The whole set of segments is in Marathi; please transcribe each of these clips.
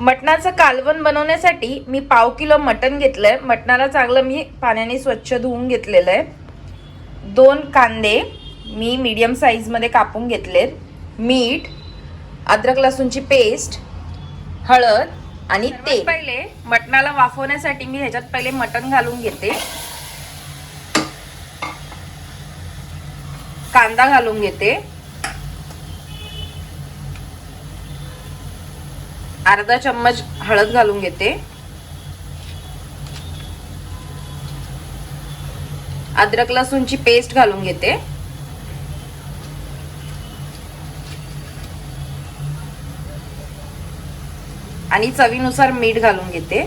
मटणाचं कालवण बनवण्यासाठी मी पाव किलो मटण घेतलंय. मटणाला चांगलं मी पाण्याने स्वच्छ धुवून घेतलेलं आहे. दोन कांदे मी मीडियम साईजमध्ये कापून घेतलेत. मीठ अद्रक लसूणची पेस्ट हळद आणि तेल. पहिले मटणाला वाफवण्यासाठी मी ह्याच्यात पहिले मटण घालून घेते. कांदा घालून घेते. अर्धा चम्मच हळद घालून घेते. अद्रक लसूणची पेस्ट घालून घेते. आणि चवीनुसार मीठ घालून घेते.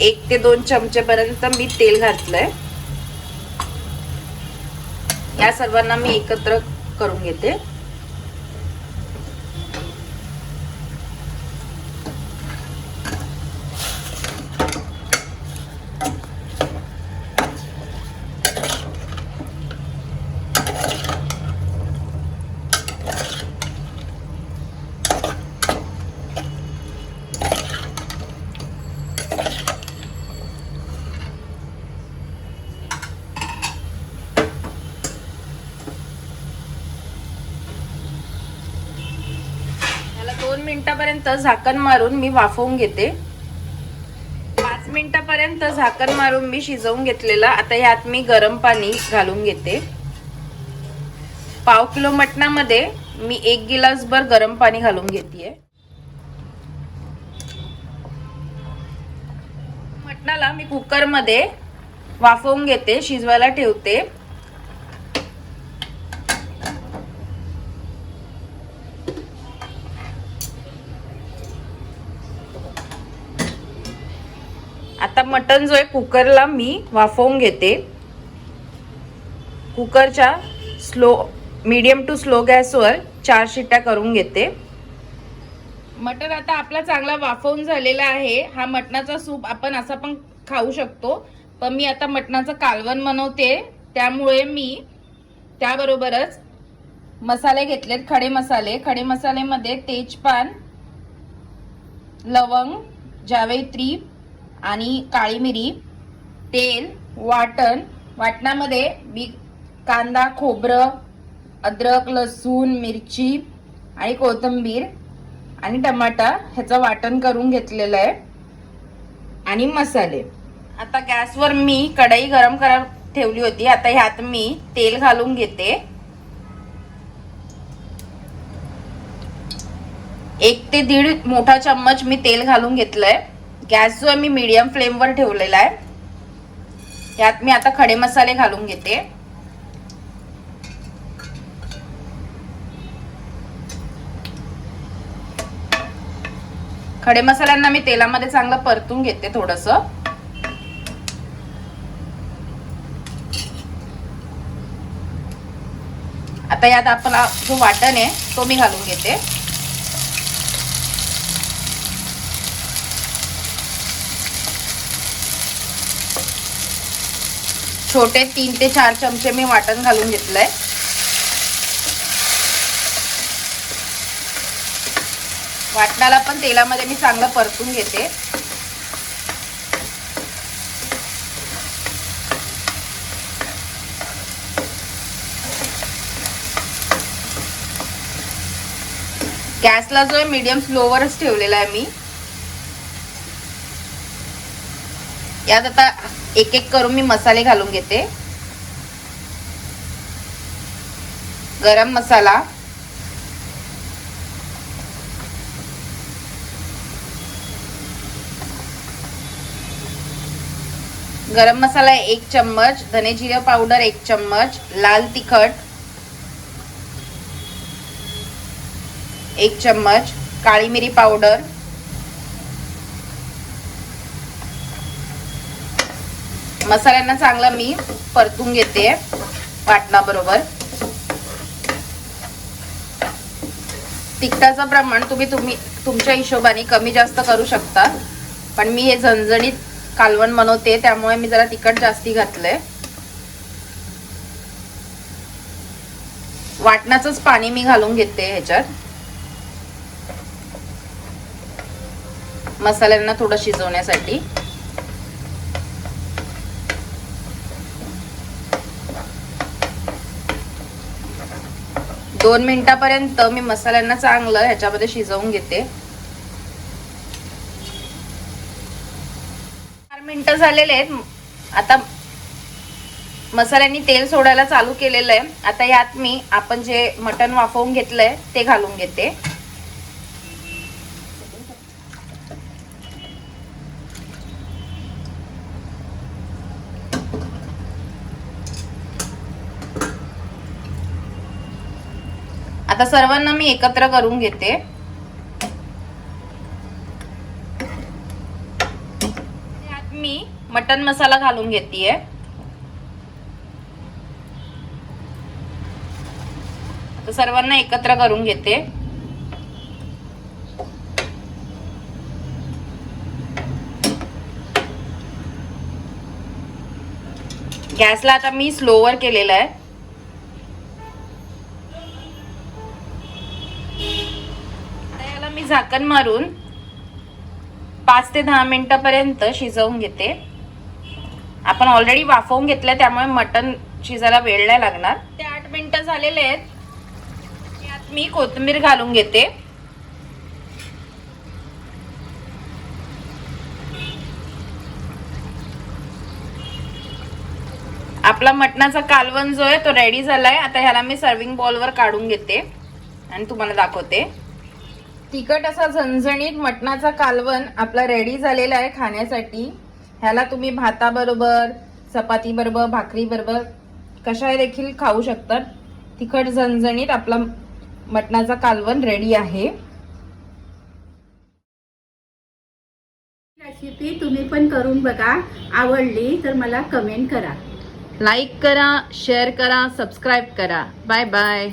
एक ते दोन चमचेपर्यंत मी तेल घातलंय. या सर्वांना मी एकत्र करून घेते याला दोन मिनिटापर्यंत झाकण मारून मी वाफवून घेते. पाच मिनिटापर्यंत झाकण मारून मी शिजवून घेतलेलं आता ह्यात मी गरम पाणी घालून घेते. पाव किलो मटणामध्ये मी एक गिलासभर गरम पाणी घालून घेते मटणाला मी कुकरमध्ये वाफवून घेते शिजवायला ठेवते. आता मटण जो आहे कुकरला मी वाफवून घेते. कुकरच्या स्लो मीडियम टू स्लो गॅसवर चार शिट्ट्या करून घेते. मटण आता आपला चांगला वाफवून झालेला आहे. हा मटणाचा सूप आपण असा पण खाऊ शकतो. पण मी आता मटणाचं कालवण बनवते. त्यामुळे मी त्याबरोबरच मसाले घेतलेत खडे मसाले. खडे मसाल्यामध्ये तेजपान लवंग जावेत्री आणि काळी मिरी तेल वाटण. वाटणामध्ये मी कांदा खोबरं अद्रक लसूण मिरची आणि कोथिंबीर आणि टमाटा ह्याचं वाटण करून घेतलेलं आहे. आणि मसाले. आता गॅसवर मी कढई गरम करा ठेवली होती. आता ह्यात मी तेल घालून घेते. एक ते दीड मोठा चम्मच मी तेल घालून घेतलंय. गॅस जो आहे मी मीडियम फ्लेमवर ठेवलेला आहे. यात मी आता खडे मसाले घालून घेते. खडे मसाल्यांना मी तेलामध्ये चांगलं परतून घेते थोडस. आता यात आपण जो वाटण आहे तो मी घालून घेते. छोटे तीन ते चार चमचे मी वाटण घालून घेतलंय. वाटणाला पण तेलामध्ये मी चांगलं परतून घेते. गॅसला जो आहे मीडियम स्लोवरच ठेवलेला आहे मी. यात आता एक एक करून मी मसाले घालून घेते. गरम मसाला. गरम मसाला एक चम्मच धने जिरे पावडर एक चम्मच लाल तिखट एक चम्मच काळी मिरी पावडर मसाल्यांना चांगला मी परतून घेते वाटणाबरोबर तिखटाचं प्रमाण तुम्ही तुम्ही तुमच्या हिशोबाने कमी जास्त करू शकता. पण मी हे झणझणीत कालवण बनवते त्यामुळे मी जरा तिखट जास्ती घातलंय. वाटणाचंच पाणी मी घालून घेते ह्याच्यात. मसाल्यांना थोडं शिजवण्यासाठी. दोन मिनिटापर्यंत मी मसाल्यांना चांगलं ह्याच्यामध्ये शिजवून घेते. चार मिनिटं झालेले आहेत. आता मसाल्यांनी तेल सोडायला चालू केलेलं आहे. आता यात मी आपण जे मटण वाफवून घेतलंय ते घालून घेते. आता सर्वांना मी एकत्र करून घेते. यात मी मटन मसाला घालून घेतेय. आता सर्वांना एकत्र करून घेते. गॅसला आता मी स्लोवर केलेला आहे. मी झाकण मारून पाच ते दहा मिनिटापर्यंत शिजवून घेते. आपण ऑलरेडी वाफवून घेतलं त्यामुळे मटण शिजायला वेळ नाही लागणार. ते आठ मिनिटं झालेले आहेत. यात मी कोथिंबीर घालून घेते. आपला मटणाचा कालवण जो आहे तो रेडी झालाय. आता ह्याला मी सर्विंग बॉलवर काढून घेते. आणि तुम्हाला दाखवते. तिखट असा झणझणीत मटणाचा कालवण आपला रेडी झालेला आहे खाण्यासाठी. ह्याला तुम्ही भाताबरोबर चपाती बरोबर भाकरी बरोबर कशा देखील खाऊ शकतात. तिखट झणझणीत आपला मटणाचा कालवण रेडी आहे. रेसिपी तुम्ही पण करून बघा. आवडली तर मला कमेंट करा. लाईक करा शेअर करा सबस्क्राईब करा. Bye bye